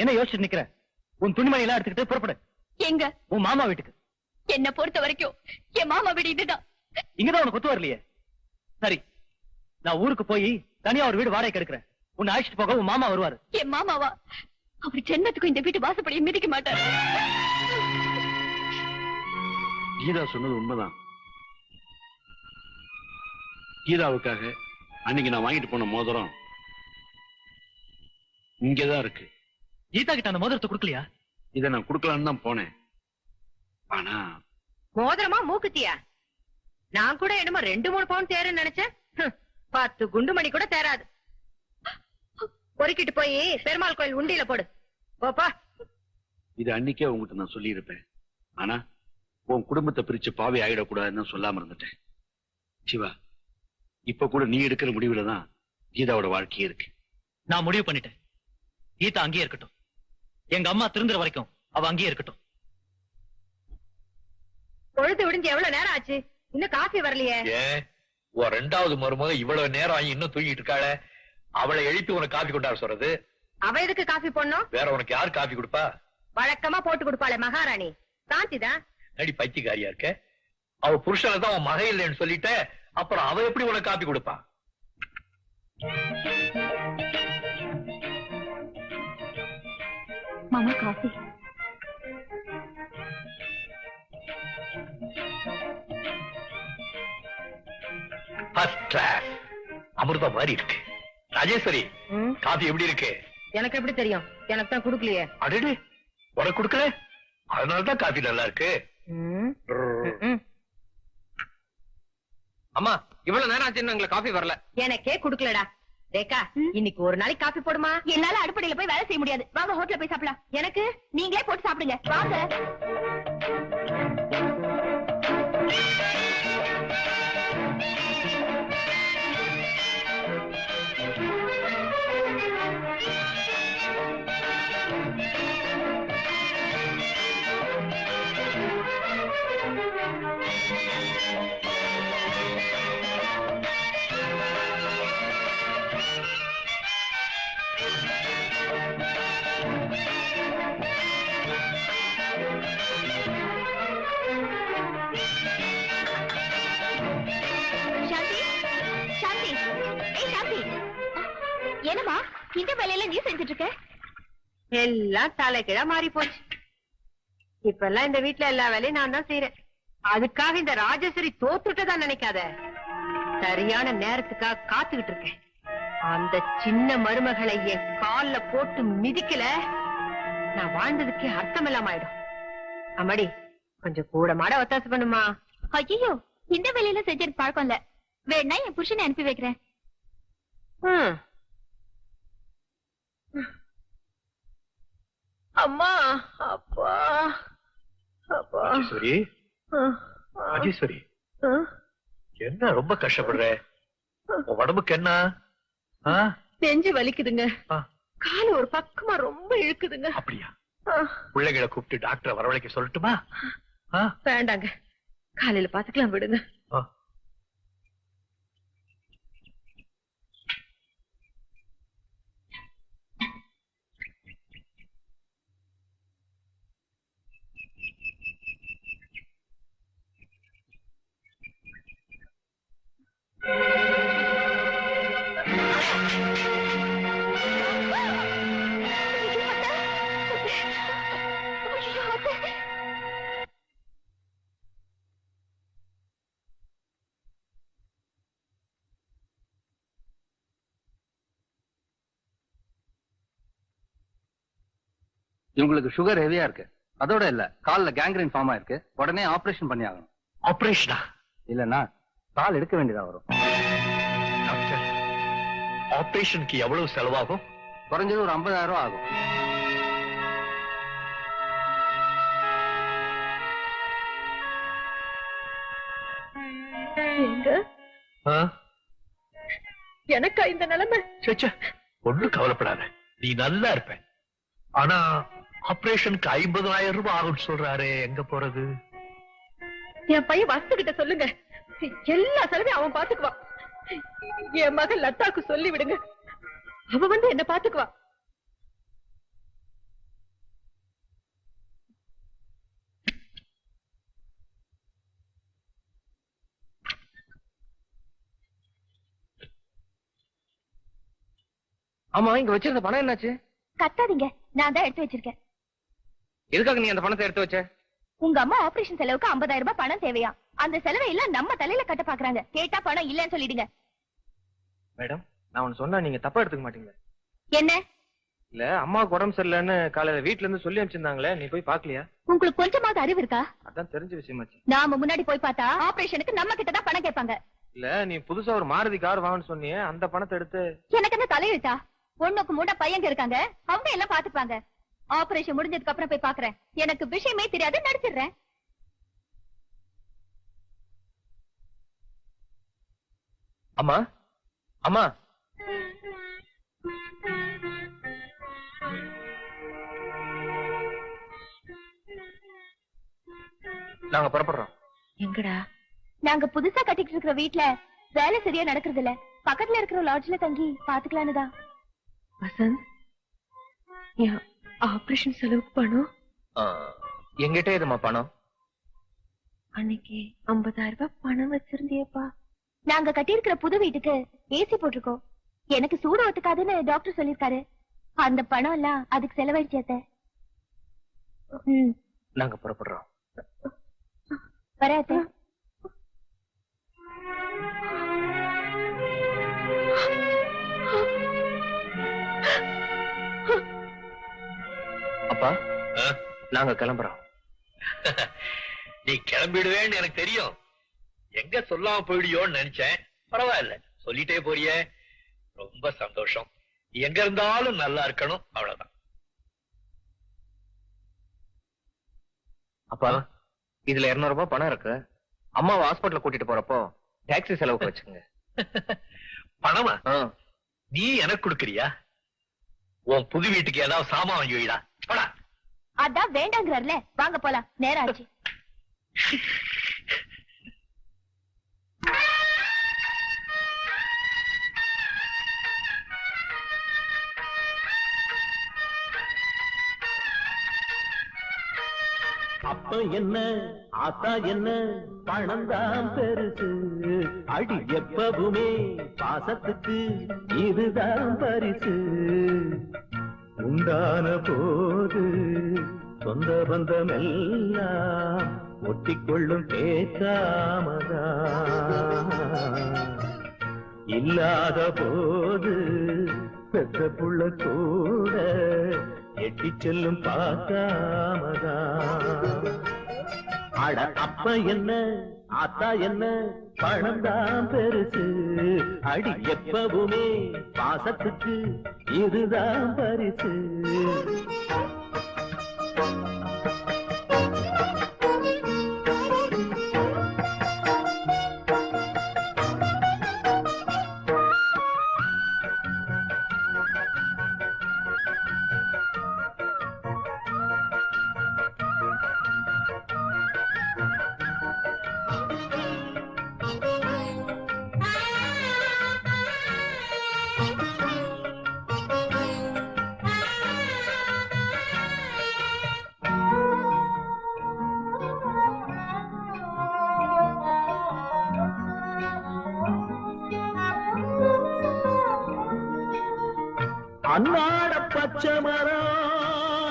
என்ன யோசிச்சு நிக்கிற? உன் துணிமணி எல்லாம் எடுத்துக்கிட்டு புறப்படு. எங்க? உன் மாமா வீட்டுக்கு. என்ன பொறுத்த வரைக்கும் என் மாமா வீடு இதுதான். இங்கதான் உனக்கு ஒத்து வரலையே. சரி நான் ஊருக்கு போய் தனியா ஒரு வீடு வாடகைக்கு எடுக்கிறேன். உன்னை அழைச்சிட்டு போக உன் மாமா வருவாரு. என் மாமாவா? அவர் ஜென்மத்துக்கும் இந்த வீட்டு வாசப்படியை மிதிக்க மாட்டார். கீதா சொன்னது உண்மைதான். கீதாவுக்காக அன்னைக்கு நான் வாங்கிட்டு போன மோதிரம் இங்கதான் இருக்கு. கீதா கிட்ட அந்த மோதிரத்தை கொடுக்கலையா? இதை நான் கொடுக்கலான்னு தான் போனேன். ஆனா மோதிரமா மூக்குத்தியா? நான் கூட என்னமோ ரெண்டு மூணு பவுன் தேருன்னு நினைச்சேன். பத்து குண்டு மணி கூட தேராது பொறுக்கிட்டு போய் பெருமாள் கோயில் உண்டியில போடு. போப்பா. இது அன்னைக்கே உங்ககிட்ட நான் சொல்லியிருப்பேன். ஆனா உன் குடும்பத்தை பிரிச்சு பாவி ஆயிடக்கூடாதுன்னு சொல்லாம இருந்துட்டேன். சிவா இப்ப கூட நீ எடுக்கிற முடிவுல தான் கீதாவோட வாழ்க்கையே இருக்கு. நான் முடிவு பண்ணிட்டேன். கீதா அங்கேயே இருக்கட்டும். எங்க அம்மா திருந்துற வரைக்கும் அவ அங்கேயே இருக்கட்டும். பொழுது விடிஞ்சு எவ்வளவு நேரம் ஆச்சு? இன்னும் காஃபி வரலையே. ஏன் உன் ரெண்டாவது மருமக இவ்வளவு நேரம் ஆகி இன்னும் தூங்கிட்டு இருக்காளே. அவளை எழுப்பி உனக்கு காபி கொண்டாட சொல்றது? அவ எதுக்கு காஃபி போடணும்? வேற உனக்கு யார் காபி கொடுப்பா? வழக்கமா போட்டு கொடுப்பாளே மகாராணி. சாந்தி தான். நடி பைத்தியக்காரியா இருக்க. அவ புருஷனை தான் உன் மக இல்லைன்னு சொல்லிட்ட அப்புறம் அவ எப்படி உனக்கு காப்பி கொடுப்பா? மாமா காஃபி ஃபர்ஸ்ட் கிளாஸ் அமிர்தம் மாதிரி இருக்கு. ராஜேஸ்வரி காபி எப்படி இருக்கு? எனக்கு எப்படி தெரியும்? எனக்கு தான் குடுக்கலையே. அடடே உனக்கு கொடுக்கல? அதனாலதான் காபி நல்லா இருக்கு. அம்மா இவ்வளவு நேரம் ஆச்சு எங்களுக்கு காஃபி வரல. எனக்கே குடுக்கலடா. ரேகா இன்னைக்கு ஒரு நாளைக்கு காஃபி போடுமா? என்னால அடுப்படையில போய் வேலை செய்ய முடியாது. வாங்க ஹோட்டல்ல போய் சாப்பிடலாம். எனக்கு நீங்களே போட்டு சாப்பிடுங்க. வாங்க. என்னம்மா இந்த வேலையில நீ செஞ்சுட்டு இருக்க? எல்லாம் தலைகீழா மாறி போச்சு. இப்ப எல்லாம் இந்த வீட்ல எல்லா வேலையும் நான் தான் செய்யறேன் அதுக்காக இந்த ராஜேஸ்வரி தோத்துட்டதா நினைக்காத. சரியான நேரத்துக்காக காத்துக்கிட்டு இருக்கேன். அந்த சின்ன மருமகளை என் கால்ல போட்டு மிதிக்கல நான் வாழ்ந்ததுக்கே அர்த்தம் இல்லாம ஆயிடும். அம்மாடி கொஞ்சம் கூட மாட ஒத்தாசை பண்ணுமா? ஐயோ இந்த வேலையில செஞ்ச பழக்கம் இல்ல. வேணா என் புருஷனை அனுப்பி வைக்கிறேன். அம்மா அப்பா அப்பா. ராஜேஸ்வரி ராஜேஸ்வரி. என்ன ரொம்ப கஷ்டப்படுற? உன் உடம்புக்கு என்ன? நெஞ்சு வலிக்குதுங்க. காலு ஒரு பக்கமா ரொம்ப இழுக்குதுங்க. அப்படியா? பிள்ளைகளை கூப்பிட்டு டாக்டரை வரவழைக்க சொல்லட்டுமா? வேண்டாங்க. காலையில பாத்துக்கலாம் விடுங்க. இவங்களுக்கு சுகர் ஹெவியா இருக்கு. அதோட இல்ல கால்ல கேங்க்ரைன் ஃபார்ம் ஆயிருக்கு உடனே ஆபரேஷன் பண்ணி ஆகணும் ஆபரேஷனா இல்லன்னா கால் எடுக்க வேண்டியதா வரும். டாக்டர் ஆபரேஷனுக்கு எவ்வளவு செலவாகும்? குறைஞ்சது ஒரு 50000 ரூபாய் ஆகும். எங்க? எனக்கா இந்த நிலைமை. ஒண்ணும் கவலைப்படாத. நீ நல்லா இருப்ப. ஆனா ஆபரேஷனுக்கு ஐம்பதாயிரம் ரூபாய் ஆகும்னு சொல்றாரு எங்க போறது? என் பையன் வசதிகிட்ட சொல்லுங்க. எல்லா செலவையும் அவன் பாத்துக்குவான் என் மகன் லதாக்கு சொல்லி விடுங்க. அவ வந்து என்ன பாத்துக்குவா ஆமா இங்க வச்சிருந்த பணம் என்னாச்சு? கத்தாதீங்க நான் தான் எடுத்து வச்சிருக்கேன். எதுக்காக நீ அந்த பணத்தை எடுத்து வச்ச? உங்க அம்மா ஆபரேஷன் செலவுக்கு ஐம்பதாயிரம் ரூபாய் பணம் தேவையா அந்த செலவை எல்லாம் நம்ம தலையில கட்ட பாக்குறாங்க. கேட்டா பணம் இல்லன்னு சொல்லிடுங்க. மேடம் நான் ஒன்னு சொன்னா நீங்க தப்பா எடுத்துக்க மாட்டீங்க. என்ன? இல்ல அம்மாவுக்கு உடம்பு சரியில்லைன்னு காலையில வீட்ல இருந்து சொல்லி அனுப்பிச்சிருந்தாங்களே நீ போய் பாக்கலையா? உங்களுக்கு கொஞ்சமாவது அறிவு இருக்கா? அதான் தெரிஞ்ச விஷயமாச்சு நாம முன்னாடி போய் பார்த்தா ஆபரேஷனுக்கு நம்ம கிட்ட தான் பணம் கேட்பாங்க. இல்ல நீ புதுசா ஒரு மாருதி கார் வாங்கன்னு சொன்னியே அந்த பணத்தை எடுத்து. எனக்கு என்ன தலையெழுத்தா? ஒண்ணுக்கு மூட பையங்க இருக்காங்க அவங்க எல்லாம் பாத்துப்பாங்க. ஆபரேஷன் முடிஞ்சதுக்கு அப்புறம் போய் பாக்குறேன். எனக்கு விஷயமே தெரியாது நடிச்சிடுறேன். அம்மா? அம்மா. நாங்க புறப்படுறோம். எங்கடா? நாங்க புதுசா கட்டிட்டு இருக்கிற வீட்ல வேலை சரியா நடக்கிறது இல்ல பக்கத்துல இருக்கிற லாட்ஜ்ல தங்கி பாத்துக்கலான்னு தான். வசந்த் என் ஆபரேஷன் செலவுக்கு பணம்? எங்கிட்ட எதுமா பணம்? அன்னைக்கு 50000 ரூபாய் பணம் வச்சிருந்தியப்பா. நாங்க கட்டியிருக்கிற புது வீட்டுக்கு ஏசி போட்டிருக்கோம். எனக்கு சூடு ஒத்துக்காதுன்னு டாக்டர் சொல்லிருக்காரு அந்த பணம் எல்லாம் அதுக்கு செலவழிச்சு அத்தை. ம். நாங்க புறப்படுறோம். வரேன் அத்தை. அப்பா? நாங்க கிளம்புறோம். நீ கிளம்பிடுவேன்னு எனக்கு தெரியும். எங்க சொல்லாம போயிடுயோன்னு நினைச்சேன். பரவாயில்ல. சொல்லிட்டே போறியே. ரொம்ப சந்தோஷம். எங்க இருந்தாலும் நல்லா இருக்கணும். அவ்வளவுதான். அப்பா இதுல 200 ரூபாய் பணம் இருக்கு. அம்மாவை ஹாஸ்பிட்டல் கூட்டிட்டு போறப்போ டாக்ஸி செலவுக்கு வச்சுக்கோங்க. பணமா? நீ எனக்கு கொடுக்கறியா? உன் புது வீட்டுக்கு ஏதாவது சாமான் வாங்கி வைடா. போடா. அதான் வேண்டாங்கிறார்ல. வாங்க போலாம். நேரம் ஆச்சு. அப்ப என்ன? ஆத்தா என்ன? பணம்தான் பெருசு. அடி எப்பவுமே பாசத்துக்கு இதுதான் பரிசு. உண்டான போது சொந்த பந்தம் எல்லாம் ஒட்டிக்கொள்ளும் பேசாமதான் இல்லாத போது பெற்ற புள்ள கூட எட்டி செல்லும் பார்க்காமதான் அட அப்ப என்ன? ஆத்தா என்ன? பணம் தான் பெருசு. அடி எப்பவுமே பாசத்துக்கு இதுதான் பரிசு. அன்னாட பச்சை மரம்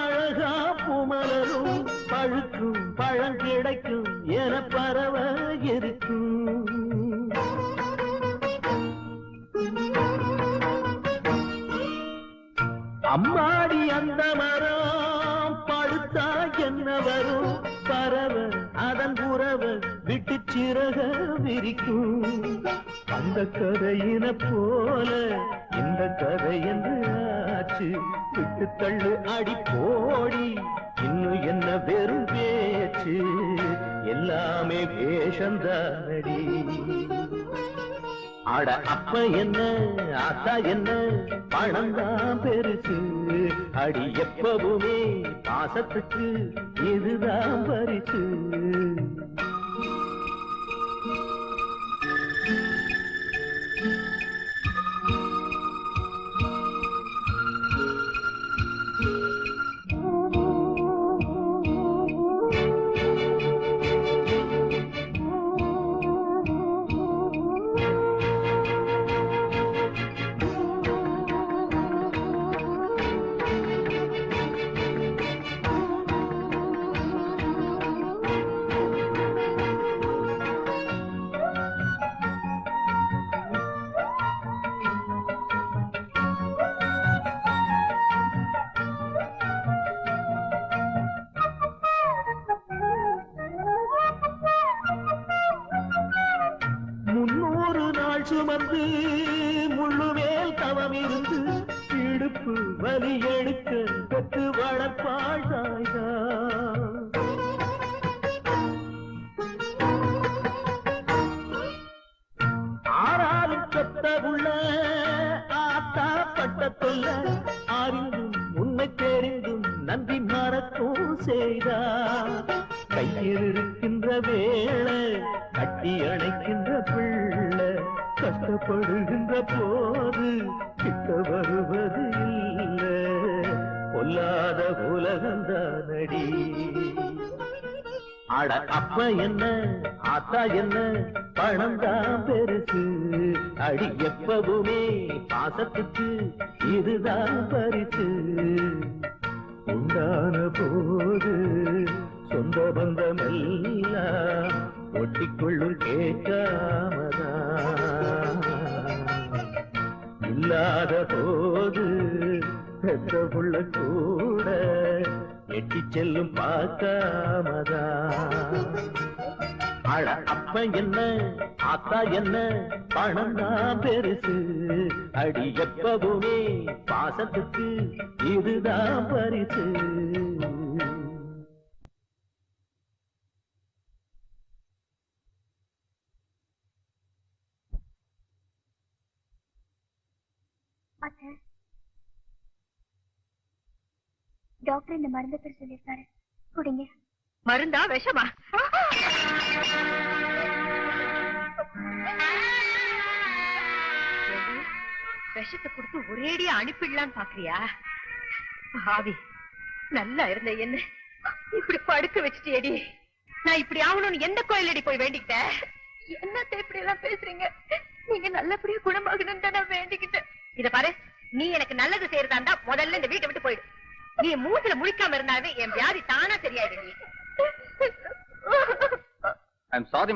அழகா பழுக்கும் பழம் கிடைக்கும் என பரவ இருக்கும். அம்மாடி அந்த மரம் பழுத்தா என்ன வரும்? பரவ அதன் புறவ விட்டு சிறக விரிக்கும். அந்த கதையின போல இந்த கதை என்று ஆச்சு விட்டு தள்ளு அடி போடி. இன்னும் என்ன வெறும் பேச்சு? எல்லாமே வேஷந்தாடி அட அப்ப என்ன? ஆத்தா என்ன? பணம் தான் பெருசு. அடி எப்பவுமே பாசத்துக்கு இதுதான் பரிசு. வந்து முள்ளுமேல் தவம் இருந்து இடுப்பு வலி எடுக்க பெற்று வளர்ப்பாள் தாய்தான் ஆறாலும் சொத்த உள்ள ஆத்தா பட்ட தொல்ல அறிந்தும் உண்மை தெரிந்தும் நன்றி மறக்கும் செய்தார் கையில் இருக்கின்ற வேளை போது கிட்ட வருவது இல்லை. பொல்லாத உலகந்தானடி அட அப்ப என்ன ஆத்தா என்ன பணம் தான் பெருசு. அடி எப்பவுமே பாசத்துக்கு இதுதான் பரிசு. உண்டான போது சொந்த பந்தமெல்லாம் ஒட்டிக்கொள்ளும் கேட்காமதான். இல்லாத போது பெத்த புள்ள கூட எட்டி செல்லும் பார்க்காமதா? அழ அப்ப என்ன? ஆத்தா என்ன? பணம் தான் பெருசு. அடி எப்பவுமே பாசத்துக்கு இதுதான் பரிசு. அத்தை டாக்டர் இந்த மருந்து பேர் சொல்லியிருக்காரு. குடிங்க. மருந்தா விஷமா? விஷத்தை கொடுத்து ஒரேடியா அனுப்பிடலான்னு பாக்குறியா? ஆவி நல்லா இருந்த என்ன? இப்படி படுக்க வச்சுட்டியடி. நான் இப்படி ஆகணும்னு எந்த கோயிலடி போய் வேண்டிக்கிட்டேன்? என்னத்த இப்படி எல்லாம் பேசுறீங்க? நீங்க நல்லபடியா குணமாகணும்னு தான் நான் வேண்டிக்கிட்டேன். இத பாரு நீ எனக்கு நல்லது செய்யறதா இருந்தா முதல்ல இந்த வீட்டை விட்டு போயிடு. நீ மூச்சுல முடிக்காம இருந்தாவே என் வியாதி தானா சரியாயிடு நீ. சாரி